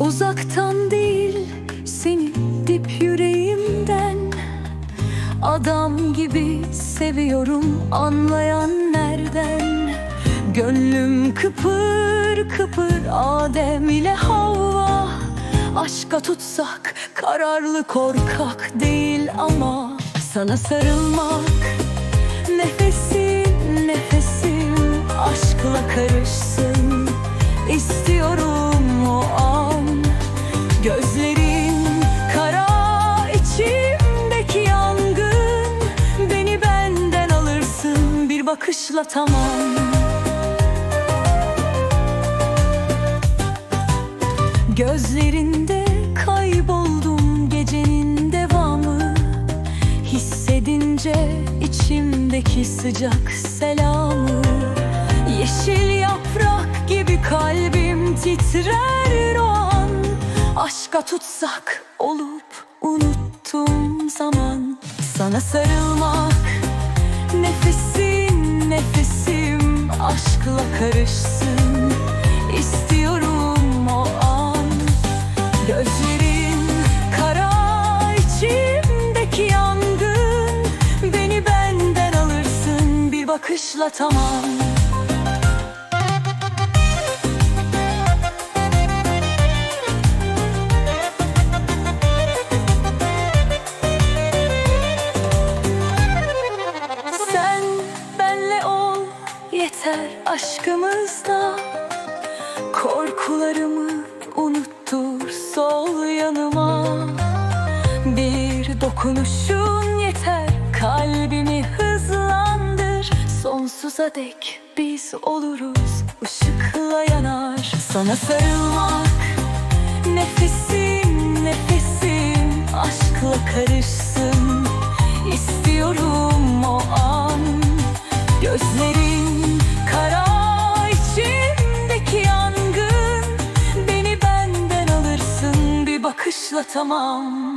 Uzaktan değil seni dip yüreğimden. Adam gibi seviyorum anlayan nereden? Gönlüm kıpır kıpır Adem ile Havva. Aşka tutsak kararlı korkak değil ama Sana sarılmak. Nefesim nefesim aşkla karışsın. Bakışla tamam Gözlerinde kayboldum gecenin devamı. Hissedince içimdeki sıcak selamı. Yeşil yaprak gibi kalbim titrer o an. Aşka tutsak olup unuttum zaman. Sana sarılmak nefesin nefesim Aşkla karışsın. İstiyorum o an. Gözlerin kara içimdeki yangın. Beni benden alırsın bir bakışla tamam yeter aşkımızda. Korkularımı unuttur sol yanıma. Bir dokunuşun yeter kalbimi hızlandır. Sonsuza dek biz oluruz ışıkla yanar. Sana sarılmak bakışla tamam